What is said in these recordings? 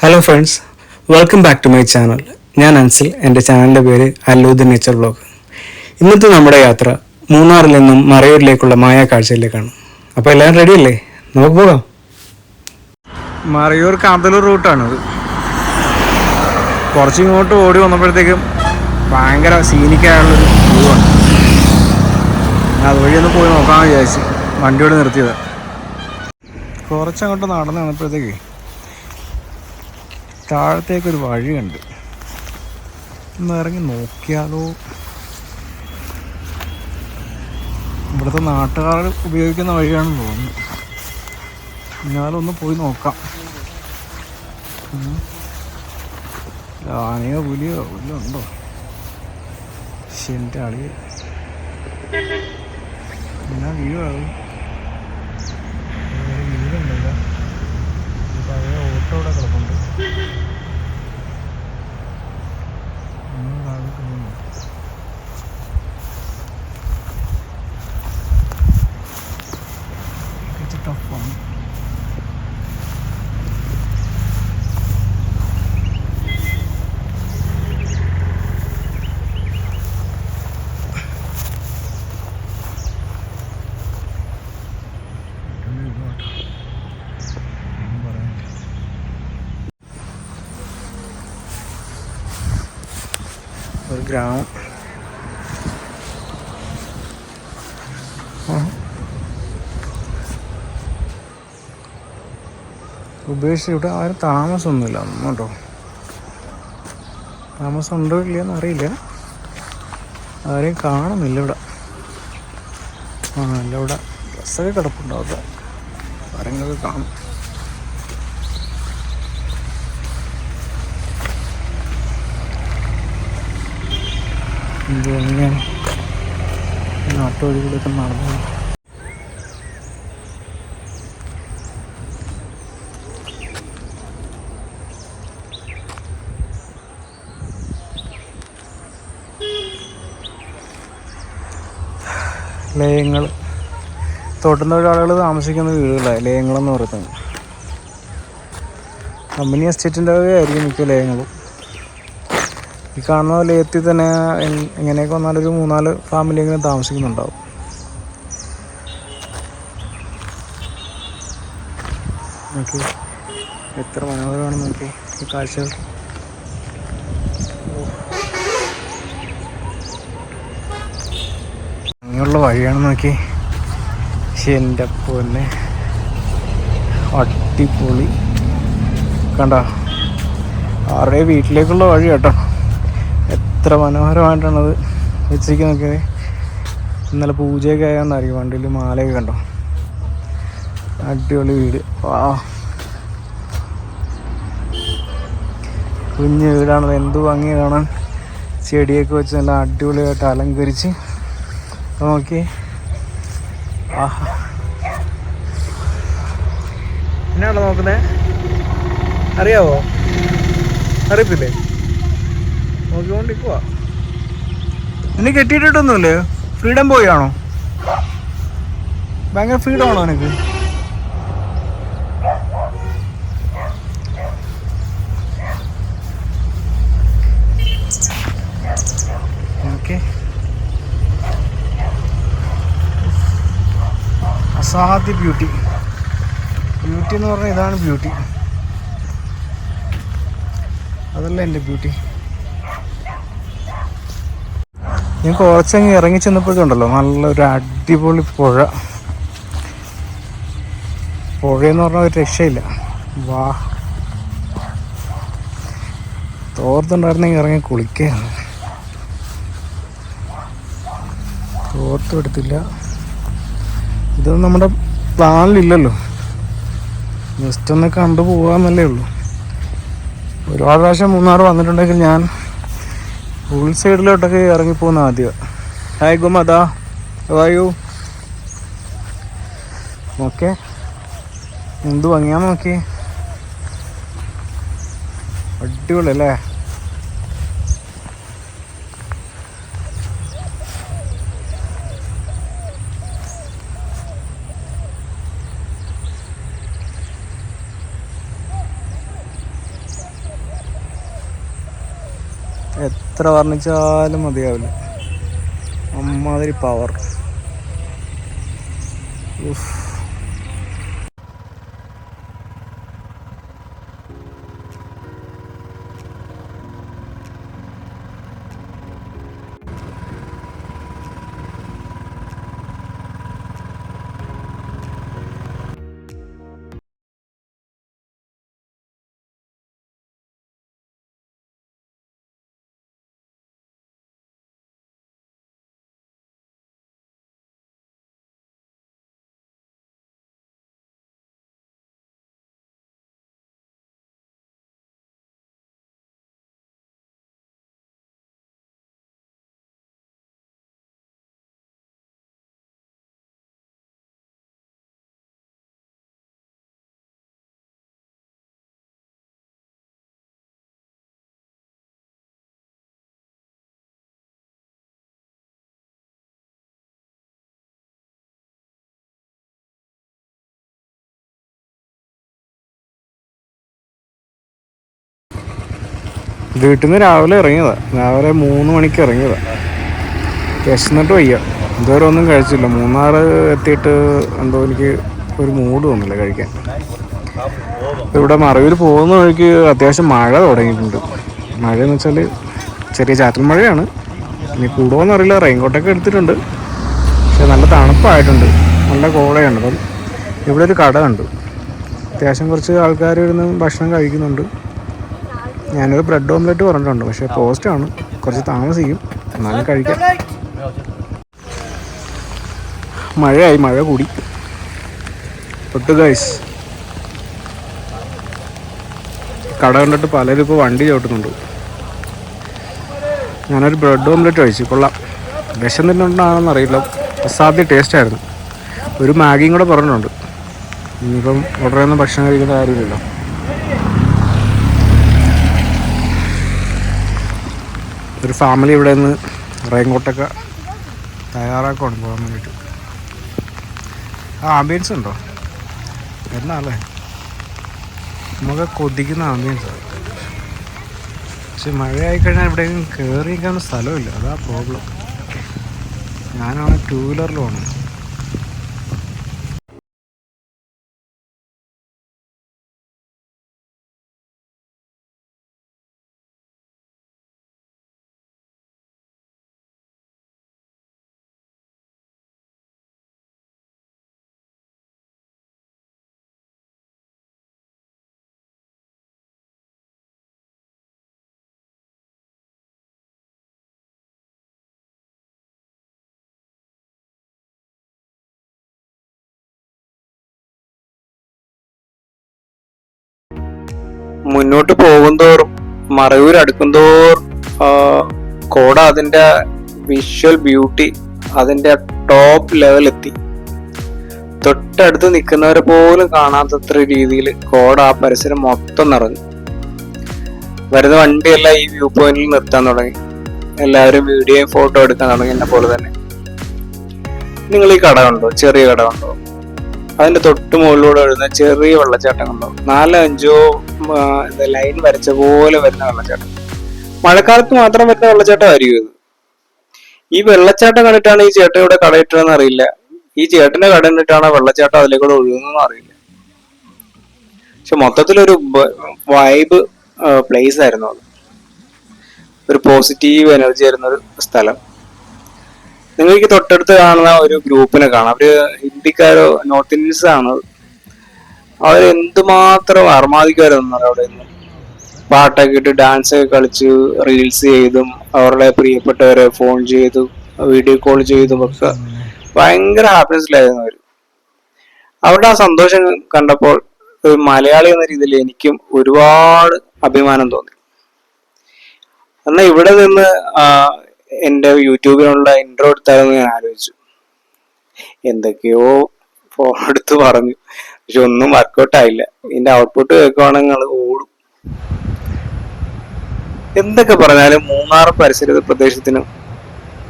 Hello friends welcome back to my channel ഞാൻ അൻസിൽ. എന്റെ ചാനലിന്റെ പേര് അല്ലൂ ദി നേച്ചർ ബ്ലോഗ്. ഇന്നത്തെ നമ്മുടെ യാത്ര മൂന്നാറിൽ നിന്നും മറയൂരിലേക്കുള്ള മായ കാഴ്ചയിലേക്കാണ് അപ്പോൾ എല്ലാവരും റെഡി അല്ലേ? നമുക്ക് പോകാം. മറയൂർ കാന്തലൂർ റൂട്ടാണിത് കുറച്ച് ഇങ്ങോട്ട് ഓടി വന്നപ്പോഴത്തേക്കും ഭയങ്കര സീനിക്കായുള്ളൊരു വ്യൂ ഞാൻ അതുവഴി ഒന്ന് പോയി നോക്കാമെന്ന് വിചാരിച്ച് വണ്ടിയോട് നിർത്തിയത്. കുറച്ചങ്ങോട്ട് നടന്നു വന്നപ്പോഴത്തേക്ക് താഴത്തേക്കൊരു വഴിയുണ്ട് ഒന്ന് ഇറങ്ങി നോക്കിയാലോ. ഇവിടുത്തെ നാട്ടുകാർ ഉപയോഗിക്കുന്ന വഴിയാണെന്ന് തോന്നുന്നു. ഒന്ന് പോയി നോക്കാം. ആനയോ പുലിയോ പുല്ലോ ഉണ്ടോ? എന്റെ അളി എന്നാ വീഴാവും വീടുണ്ടല്ലോ പഴയ ഓട്ടോ ഇവിടെ കിടപ്പുണ്ട്. ഒന്നും താഴോട്ട് പോകുന്നു. It's a tough one. ഒന്നും പറയാനില്ല. ഒരു ആ. ഉപേക്ഷിച്ച് ഇവിടെ ആരും താമസമൊന്നുമില്ല. കേട്ടോ. താമസം ഉണ്ടോ ഇല്ലയെന്ന് അറിയില്ല ആരെയും കാണുന്നില്ല ഇവിടെ. ആ അല്ല ഇവിടെ. ബസ്സൊക്കെ കിടപ്പുണ്ടാവും മരങ്ങളൊക്കെ കാണും. എന്ത് നാട്ടു നാട്ടുവഴികളൊക്കെ നടന്നു ലയങ്ങൾ. തൊട്ടുന്ന ഒരാളുകൾ താമസിക്കുന്ന വീടുകളാണ് ലയങ്ങളെന്ന് പറയുന്നത്. കമ്പനി എസ്റ്റേറ്റിന്റെ ആയിരിക്കും മിക്ക ലയങ്ങളും. ഈ കാണുന്ന ലയത്തിൽ തന്നെ എങ്- എങ്ങനെയൊക്കെ വന്നാലൊരു മൂന്നാൽ ഫാമിലി എങ്ങനെ താമസിക്കുന്നുണ്ടാവും. നോക്കി. എത്ര മനോഹരമാണ് നോക്കി. ഈ കാഴ്ചകൾ അങ്ങനെയുള്ള വഴിയാണ് നോക്കി. പക്ഷെ എന്റെ പൊന്നെ. അടിപൊളി. കണ്ട. ആരുടെ വീട്ടിലേക്കുള്ള വഴി കേട്ടോ. എത്ര മനോഹരമായിട്ടാണത് വെച്ചിരിക്കുന്നത് ഇന്നലെ പൂജയൊക്കെ ആയതെന്നായിരിക്കും വണ്ടിയിൽ മാലയൊക്കെ കണ്ടോ? അടിപൊളി വീട്. വാ കുഞ്ഞു വീടാണത്. എന്ത് ഭംഗി കാണാൻ. ചെടിയൊക്കെ വെച്ച് നല്ല അടിപൊളിയായിട്ട് അലങ്കരിച്ച്. നോക്കി. ആഹാ. എന്നാണോ നോക്കുന്നത് അറിയാവോ? അറിയത്തില്ലേ? നോക്കിക്കൊണ്ടിരിക്കുക നിന്നെ ഫ്രീഡം ബോയ് ആണോ? ഭയങ്കര ഫ്രീഡം ആണോ ഓക്കെ. അസാധ്യ ബ്യൂട്ടി ബ്യൂട്ടി എന്ന് പറഞ്ഞാൽ ഇതാണ് ബ്യൂട്ടി അതല്ല എന്റെ ബ്യൂട്ടി ഞാൻ കുറച്ചങ്ങ് ഇറങ്ങി ചെന്നപ്പോഴുണ്ടല്ലോ നല്ലൊരു അടിപൊളി പുഴ. പുഴയെന്ന് പറഞ്ഞാൽ ഒരു രക്ഷയില്ല. വാ. തോർത്തുണ്ടായിരുന്നെങ്കിൽ ഇറങ്ങി കുളിക്കുകയാണ് തോർത്തും എടുത്തില്ല. ഇതൊന്നും നമ്മുടെ പ്ലാനിലില്ലല്ലോ. ജസ്റ്റ് ഒന്ന് കണ്ടു പോകാമെന്നല്ലേ ഉള്ളൂ. ഒരുപാട് പ്രാവശ്യം മൂന്നാർ വന്നിട്ടുണ്ടെങ്കിൽ ഞാൻ ഉൾ സൈഡിലോട്ടൊക്കെ ഇറങ്ങിപ്പോകുന്ന ആദ്യം. ഹായ് ഗുമതാ വായു ഓക്കെ എന്ത് ഭംഗിയാന്ന് നോക്കി. അടിപൊളി അല്ലേ എത്ര വർണിച്ചാലും മതിയാവില്ല. അമ്മാതിരി പവർ വീട്ടിൽ നിന്ന് രാവിലെ ഇറങ്ങിയതാണ് രാവിലെ മൂന്ന് മണിക്ക് ഇറങ്ങിയതാണ് വിശന്നിട്ട് വയ്യ. ഇതുവരെ ഒന്നും കഴിച്ചില്ല. മൂന്നാർ എത്തിയിട്ട് എന്തോ എനിക്ക് ഒരു മൂഡ് തോന്നില്ല കഴിക്കാൻ. ഇവിടെ മറവിൽ പോകുന്ന വഴിക്ക് അത്യാവശ്യം മഴ തുടങ്ങിയിട്ടുണ്ട്. മഴ എന്ന് വെച്ചാൽ ചെറിയ ചാറ്റൽ മഴയാണ്. ഇനി കൂടുമോയെന്ന് അറിയില്ല. റെയിൻകോട്ടൊക്കെ എടുത്തിട്ടുണ്ട്. പക്ഷെ നല്ല തണുപ്പായിട്ടുണ്ട്. നല്ല കോളയുണ്ട്. അപ്പം ഇവിടെ ഒരു കട ഉണ്ട് അത്യാവശ്യം കുറച്ച് ആൾക്കാർ ഇരുന്ന് ഭക്ഷണം കഴിക്കുന്നുണ്ട്. ഞാനൊരു ബ്രെഡ് ഓംലെറ്റ് പറഞ്ഞിട്ടുണ്ട് പക്ഷേ പോസ്റ്റാണ് കുറച്ച് താമസിക്കും. എന്നാലും കഴിക്കാം. മഴയായി മഴ കൂടി. പൊട്ട് ഗൈസ് കട കണ്ടിട്ട് പലരും ഇപ്പോൾ വണ്ടി ചവിട്ടുന്നുണ്ട്. ഞാനൊരു ബ്രെഡ് ഓംലെറ്റ് കഴിച്ചു. കൊള്ളാം. വിഷം തിന്നുണ്ടാണെന്ന് അറിയില്ല. അസാധ്യ ടേസ്റ്റ് ആയിരുന്നു. ഒരു മാഗിയും കൂടെ പറഞ്ഞിട്ടുണ്ട്. ഇനിയിപ്പം ഉടനെ ഒന്നും ഭക്ഷണം കഴിക്കുന്ന കാര്യമില്ലല്ലോ. ഒരു ഫാമിലി ഇവിടെ നിന്ന് റെയിൻകോട്ടൊക്കെ തയ്യാറാക്കുവാണ് പോകാൻ വേണ്ടിയിട്ട്. ആ ആംബിയൻസ് ഉണ്ടോ? എന്നാലേ. നമുക്ക് കൊതിക്കുന്ന ആംബിയൻസ് പക്ഷെ മഴയായി കഴിഞ്ഞാൽ എവിടെയെങ്കിലും നിൽക്കാൻ സ്ഥലമില്ല. അതാ പ്രോബ്ലം ഞാനാണ് ടൂ വീലറിൽ മുന്നോട്ട് പോകുന്തോറും മറയൂർ അടുക്കുന്തോറും കോട അതിന്റെ വിഷ്വൽ ബ്യൂട്ടി അതിന്റെ ടോപ്പ് ലെവലെത്തി തൊട്ടടുത്ത് നിൽക്കുന്നവരെ പോലും കാണാത്തത്ര രീതിയിൽ കോട ആ പരിസരം മൊത്തം നിറഞ്ഞു. വരുന്ന വണ്ടിയെല്ലാം ഈ വ്യൂ പോയിന്റിൽ നിർത്താൻ തുടങ്ങി. എല്ലാവരും വീഡിയോയും ഫോട്ടോ എടുക്കാൻ തുടങ്ങി എന്നെ പോലെ തന്നെ. നിങ്ങൾ ഈ കട കണ്ടോ? ചെറിയ കട കണ്ടോ? അതിന്റെ തൊട്ട് മുകളിലൂടെ വരുന്ന ചെറിയ വെള്ളച്ചാട്ടങ്ങൾ ഉണ്ടാവും നാലോ അഞ്ചോ ലൈൻ വരച്ച പോലെ വരുന്ന വെള്ളച്ചാട്ടം. മഴക്കാലത്ത് മാത്രം വരുന്ന വെള്ളച്ചാട്ടമായിരിക്കും ഇത്. ഈ വെള്ളച്ചാട്ടം കണ്ടിട്ടാണ് ഈ ചേട്ടൻ ഇവിടെ കടയിട്ടതെന്ന് അറിയില്ല. ഈ ചേട്ടന്റെ കട കണ്ടിട്ടാണ് വെള്ളച്ചാട്ടം അതിലേക്കൂടെ ഒഴുകുന്നതെന്ന് അറിയില്ല. പക്ഷെ മൊത്തത്തിലൊരു വൈബ് പ്ലേസ് ആയിരുന്നു അത്. ഒരു പോസിറ്റീവ് എനർജി ആയിരുന്ന ഒരു സ്ഥലം. നിങ്ങൾക്ക് തൊട്ടടുത്ത് കാണുന്ന ഒരു ഗ്രൂപ്പിനെ കാണാം. അവർ ഹിന്ദിക്കാരോ നോർത്ത് ഇന്ത്യൻസ് ആണ്? അവർ എന്തുമാത്രം അവിടെ നിന്ന്? പാട്ടൊക്കെ ഇട്ട് ഡാൻസ് ഒക്കെ കളിച്ച് റീൽസ് ചെയ്തും അവരുടെ പ്രിയപ്പെട്ടവരെ ഫോൺ ചെയ്തു വീഡിയോ കോൾ ചെയ്തും ഒക്കെ ഭയങ്കര ഹാപ്പിനെസ്സിലായിരുന്നു അവർ അവരുടെ ആ സന്തോഷം കണ്ടപ്പോൾ ഒരു മലയാളി എന്ന രീതിയിൽ എനിക്കും ഒരുപാട് അഭിമാനം തോന്നി. എന്നാൽ ഇവിടെ നിന്ന് എന്റെ യൂട്യൂബിനുള്ള ഇൻട്രോ എടുത്താലെന്ന് ഞാൻ ആലോചിച്ചു. എന്തൊക്കെയോ ഫോൺ എടുത്ത് പറഞ്ഞു. പക്ഷെ ഒന്നും വർക്കൗട്ട് ആയില്ല. ഇതിന്റെ ഔട്ട്പുട്ട് കേൾക്കുവാണെങ്കിൽ ഓടും. എന്തൊക്കെ പറഞ്ഞാലും മൂന്നാർ പരിസര പ്രദേശത്തിനും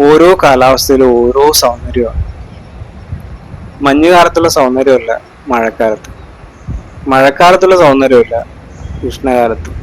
ഓരോ കാലാവസ്ഥയിലും ഓരോ സൗന്ദര്യമാണ്. മഞ്ഞുകാലത്തുള്ള സൗന്ദര്യമല്ല മഴക്കാലത്ത്. മഴക്കാലത്തുള്ള സൗന്ദര്യമല്ല ഉഷ്ണകാലത്ത്.